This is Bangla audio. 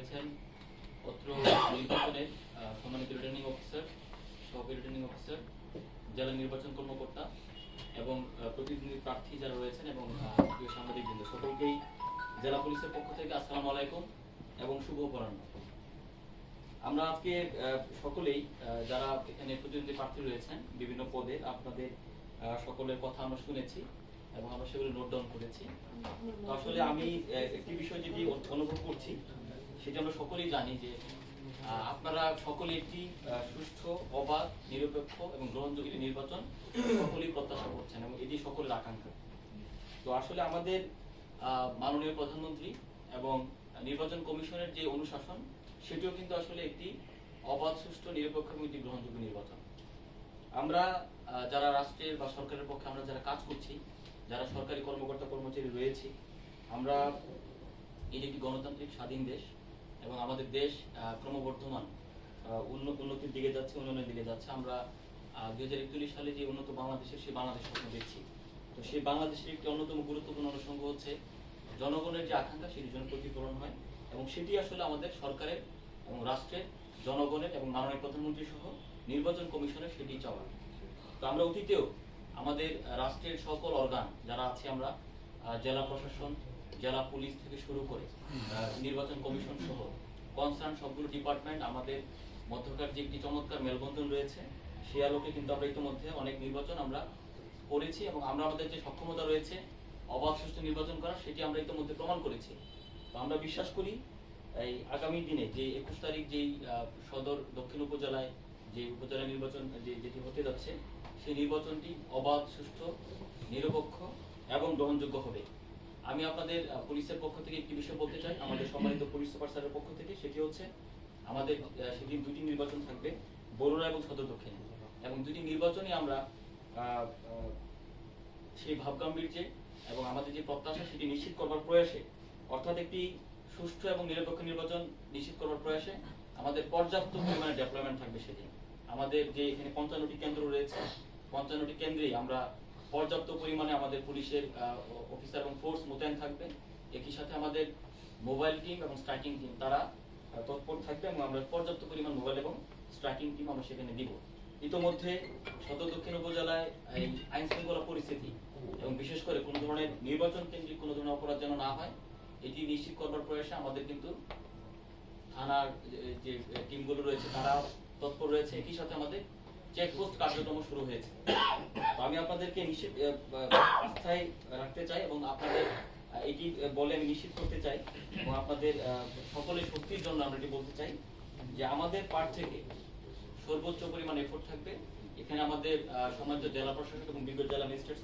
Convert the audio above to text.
রয়েছেন অত্র নির্বাচনের সম্মানিত রিটার্নিং অফিসার সহকারী রিটার্নিং অফিসার জেলা নির্বাচন কর্মকর্তা এবং প্রতিনিধি প্রার্থী যারা রয়েছেন এবং প্রিয় সাংবাদিক বৃন্দ সকলকেই জেলা পুলিশের পক্ষ থেকে আসসালামু আলাইকুম এবং শুভ অপরাহ্ন। আমরা আজকে সকলেই যারা এখানে প্রতিনিধি প্রার্থী রয়েছেন বিভিন্ন পদে আপনাদের সকলের কথা আমরা শুনেছি এবং আমরা সেগুলো নোট ডাউন করেছি। আসলে আমি একটি বিষয় যেটি অনুভব করছি সেটা আমরা সকলেই জানি যে আপনারা সকলে একটি সুষ্ঠু, অবাধ, নিরপেক্ষ এবং গ্রহণযোগ্য নির্বাচন সকলেই প্রত্যাশা করছেন এবং এটি সকলের আকাঙ্ক্ষা। তো আসলে আমাদের মাননীয় প্রধানমন্ত্রী এবং নির্বাচন কমিশনের যে অনুশাসন, সেটিও কিন্তু আসলে একটি অবাধ, সুষ্ঠু, নিরপেক্ষ এবং একটি গ্রহণযোগ্য নির্বাচন। আমরা যারা রাষ্ট্রের বা সরকারের পক্ষে আমরা যারা কাজ করছি, যারা সরকারি কর্মকর্তা কর্মচারী রয়েছি, আমরা এটি একটি গণতান্ত্রিক স্বাধীন দেশ এবং আমাদের দেশ ক্রমবর্ধমান উন্নতির দিকে যাচ্ছে, উন্নয়নের দিকে যাচ্ছে। আমরা দুই হাজার একচল্লিশ সালে যে উন্নত বাংলাদেশের সেই বাংলাদেশ স্বপ্ন দেখছি। তো সেই বাংলাদেশের একটি অন্যতম গুরুত্বপূর্ণ অনুষঙ্গ হচ্ছে, জনগণের যে আকাঙ্ক্ষা সেটি যেন প্রতিফলন হয়। এবং সেটি আসলে আমাদের সরকারের এবং রাষ্ট্রের, জনগণের এবং মাননীয় প্রধানমন্ত্রী সহ নির্বাচন কমিশনের সেটি চাওয়া। তো আমরা অতীতেও আমাদের রাষ্ট্রের সকল অর্গান যারা আছে আমরা জেলা প্রশাসন জেলা পুলিশ থেকে শুরু করে নির্বাচন কমিশন সহ কনসার্ন সবগুলো ডিপার্টমেন্ট আমাদের মধ্যকার যে একটি চমৎকার মেলবন্ধন রয়েছে সে আলোকে কিন্তু আমরা ইতিমধ্যে অনেক নির্বাচন আমরা করেছি এবং আমরা আমাদের যে সক্ষমতা রয়েছে অবাধ সুষ্ঠু নির্বাচন করা সেটি আমরা ইতিমধ্যে প্রমাণ করেছি। তো আমরা বিশ্বাস করি এই আগামী দিনে যে একুশ তারিখ যেই সদর দক্ষিণ উপজেলায় যে উপজেলা নির্বাচন যে যেটি হতে যাচ্ছে সেই নির্বাচনটি অবাধ সুষ্ঠু নিরপেক্ষ এবং গ্রহণযোগ্য হবে। আমি আপনাদের পুলিশের পক্ষ থেকে একটি বিষয় বলতে চাই, আমাদের সম্মানিত পুলিশ সুপার স্যারের পক্ষ থেকে, সেটি হচ্ছে আমাদের সেদিন দুটি নির্বাচন থাকবে বরুণা এবং সদর দক্ষিণে। এবং দুটি নির্বাচনই আমরা সেই ভাবগাম্ভীর্যে এবং আমাদের যে প্রত্যাশা, সেটি নিশ্চিত করবার প্রয়াসে, অর্থাৎ একটি সুষ্ঠু এবং নিরপেক্ষ নির্বাচন নিশ্চিত করবার প্রয়াসে আমাদের পর্যাপ্ত পরিমাণে ডেভেলপমেন্ট থাকবে সেদিন। আমাদের যে এখানে পঞ্চান্নটি কেন্দ্র রয়েছে, পঞ্চান্নটি কেন্দ্রেই আমরা পর্যাপ্ত পরিমাণে আমাদের পুলিশের অফিসার এবং ফোর্স মোতায়েন থাকবে। একই সাথে আমাদের মোবাইল টিম এবং স্ট্রাইকিং টিম তারা তৎপর থাকবে এবং আমরা পর্যাপ্ত পরিমাণ মোবাইল এবং স্ট্রাইকিং টিম আমরা সেখানে দিব। ইতোমধ্যে সদর দক্ষিণ উপজেলায় এই আইন শৃঙ্খলা পরিস্থিতি এবং বিশেষ করে কোনো ধরনের নির্বাচন কেন্দ্রিক কোনো ধরনের অপরাধ যেন না হয়, এটি নিশ্চিত করবার প্রয়াসে আমাদের কিন্তু থানার যে- টিমগুলো রয়েছে তারা তৎপর রয়েছে। একই সাথে আমাদের চেকপোস্ট কার্যক্রম শুরু হয়েছে। তো আমি আপনাদেরকে আস্থায় রাখতে চাই এবং আপনাদের এটি বলে আমি নিশ্চিত করতে চাই এবং আপনাদের সকলের শক্তির জন্য আমরা এটি বলতে চাই যে আমাদের পার্ট থেকে সর্বোচ্চ পরিমাণ এফোর্ট থাকবে। এখানে আমাদের আহ, সমাজ্য জেলা প্রশাসক এবং বিগত জেলা ম্যাজিস্ট্রেট